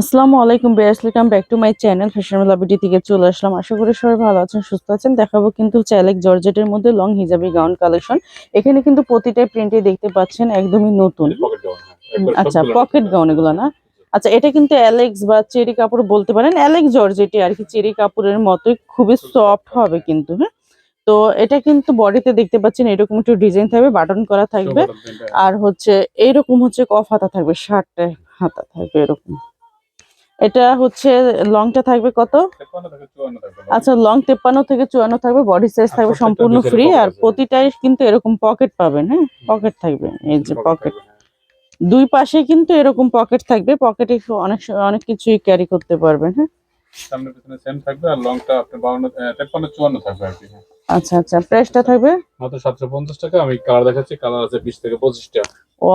আসসালামু আলাইকুম viewers welcome back to my channel fashion লাবিটি থেকে চলে আসলাম। আশা করি সবাই ভালো আছেন সুস্থ আছেন। দেখাবো কিন্তু চাইলেক জর্জেটের মধ্যে লং হিজাবি গাউন কালেকশন এখানে কিন্তু প্রতিটা প্রিন্টে দেখতে পাচ্ছেন একদমই নতুন। হ্যাঁ। আচ্ছা পকেট গাউন এগুলো না? আচ্ছা এটা কিন্তু অ্যালেক্স বা চেরি কাপড় বলতে পারেন। অ্যালেক্স জর্জেটি আর কি চেরি কাপড়ের মতোই খুবই সফট হবে কিন্তু হ্যাঁ। তো এটা কিন্তু বডিতে দেখতে পাচ্ছেন এরকম একটু ডিজাইন থাকবে বাটন করা থাকবে। আর হচ্ছে এইরকম হচ্ছে কফ হাতা থাকবে শার্টটা হাতা থাকবে এরকম। এটা হচ্ছে লংটা থাকবে কত? আচ্ছা লং তেপ্পান্ন থেকে চুয়ান্ন থাকবে বডি সাইজ থাকবে সম্পূর্ণ ফ্রি আর। প্রতিটাই কিন্তু এরকম পকেট পাবেন হ্যাঁ? পকেট থাকবে এই যে পকেট দুই পাশে কিন্তু এরকম পকেট থাকবে পকেটে অনেক অনেক কিছুই ক্যারি করতে পারবেন হ্যাঁ? সামনে পিছনে সেম থাকবে আর লংটা আপনার বাউন্ন তেপ্পান্ন চুয়ান্ন থাকবে আর কি হ্যাঁ। আচ্ছা আচ্ছা প্রাইসটা থাকবে? মাত্র সাতশো পঞ্চাশ টাকা আমি কালার দেখাচ্ছি কালার আছে বিশ থেকে পঁচিশটা। ও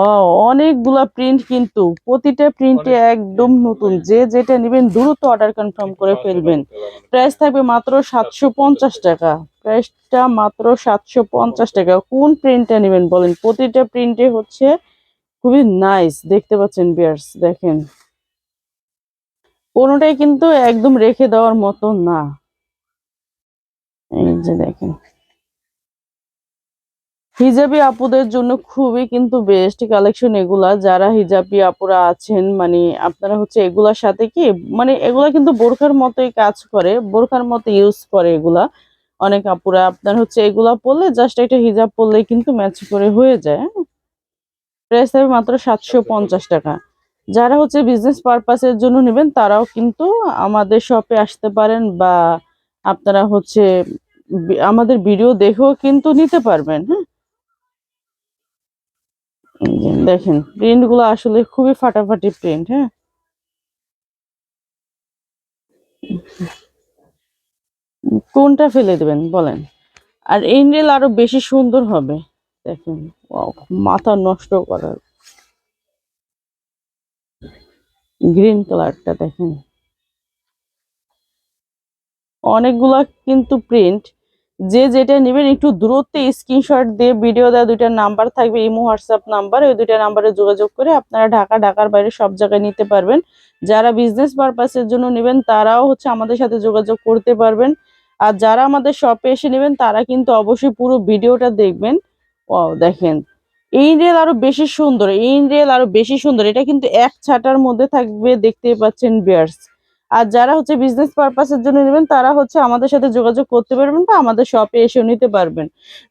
অনেকগুলা প্রিন্ট কিন্তু। প্রতিটা প্রিন্টে একদম নতুন। যে যেটা নেবেন দ্রুত অর্ডার কনফার্ম করে ফেলবেন। প্রাইস থাকবে মাত্র সাতশো পঞ্চাশ টাকা। প্রাইসটা মাত্র সাতশো পঞ্চাশ টাকা। কোন প্রিন্টটা নেবেন বলেন? প্রতিটা প্রিন্টে হচ্ছে খুবই নাইস দেখতে পাচ্ছেন বিয়ার্স দেখেন। কোনোটাই কিন্তু একদম রেখে দেওয়ার মতো না। এই যে দেখেন। হিজাবি আপুদের জন্য খুবই কিন্তু বেস্ট কালেকশন এগুলা। যারা হিজাবি আপুরা আছেন মানে আপনারা হচ্ছে এগুলার সাথে কি মানে এগুলা কিন্তু বোরখার মতোই কাজ করে, বোরখার মতো ইউজ করে এগুলা। অনেক আপুরা আপনার হচ্ছে এগুলা পরলে জাস্ট একটা হিজাব পরলেই কিন্তু ম্যাচ করে হয়ে যায়। প্রাইস থাকবে মাত্র সাতশো পঞ্চাশ টাকা। যারা হচ্ছে বিজনেস পারপাসের জন্য নেবেন, তারাও কিন্তু আমাদের শপে আসতে পারেন বা আপনারা হচ্ছে, আমাদের ভিডিও দেখেও কিন্তু নিতে পারবেন হ্যাঁ? দেখেন প্রিন্টগুলো আসলে খুবই ফাটাফাটি প্রিন্ট হ্যাঁ? কোনটা ফেলে দেবেন, বলেন? আর এই রেল আরও বেশি সুন্দর হবে, দেখেন মাথা নষ্ট করার। গ্রিন কালারটা দেখেন। অনেকগুলা কিন্তু প্রিন্ট যে যেটা নেবেন, একটু দূরত্বে স্ক্রিনশট দিয়ে ভিডিও দেওয়া দুইটা নাম্বার থাকবে ইমো হোয়াটসঅ্যাপ নাম্বার ওই দুইটা নাম্বারে যোগাযোগ করে আপনারা ঢাকা, ঢাকার বাইরে সব জায়গায় নিতে পারবেন। যারা বিজনেস পারপাসের জন্য নেবেন, তারাও হচ্ছে আমাদের সাথে যোগাযোগ করতে পারবেন। আর যারা আমাদের শপে এসে নেবেন, তারা কিন্তু অবশ্যই পুরো ভিডিওটা দেখবেন। ও দেখেন। এই রেল আরও বেশি সুন্দর, এই রেল আরও বেশি সুন্দর। এটা কিন্তু এক ছাটার মধ্যে থাকবে, দেখতেই পাচ্ছেন বিয়ার্স আর যারা হচ্ছে বিজনেস পারপাসের জন্য নেবেন, তারা হচ্ছে আমাদের সাথে যোগাযোগ করতে পারবেন বা আমাদের শপে এসেও নিতে পারবেন।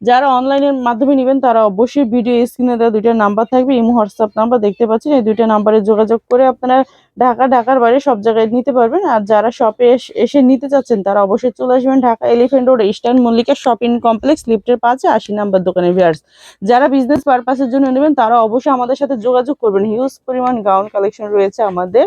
যারা অনলাইনের মাধ্যমে নেবেন, তারা অবশ্যই ভিডিও স্ক্রিনে দেওয়া দুইটা নাম্বার থাকবে, ইমো, হোয়াটসঅ্যাপ নাম্বার দেখতে পাচ্ছেন, এই দুইটা নাম্বারে যোগাযোগ করে আপনারা ঢাকা, ঢাকার বাইরে সব জায়গায় নিতে পারবেন। আর যারা শপে এসে নিতে চাচ্ছেন, তারা অবশ্যই চলে আসবেন ঢাকা এলিফেন্ট রোড ইস্টার্ন মল্লিকের শপিং কমপ্লেক্স লিফটের পাশে আশি নাম্বার দোকানে ভিয়ার্স যারা বিজনেস পারপাসের জন্য নেবেন, তারা অবশ্যই আমাদের সাথে যোগাযোগ করবেন। হিউজ পরিমাণ গাউন কালেকশন রয়েছে আমাদের।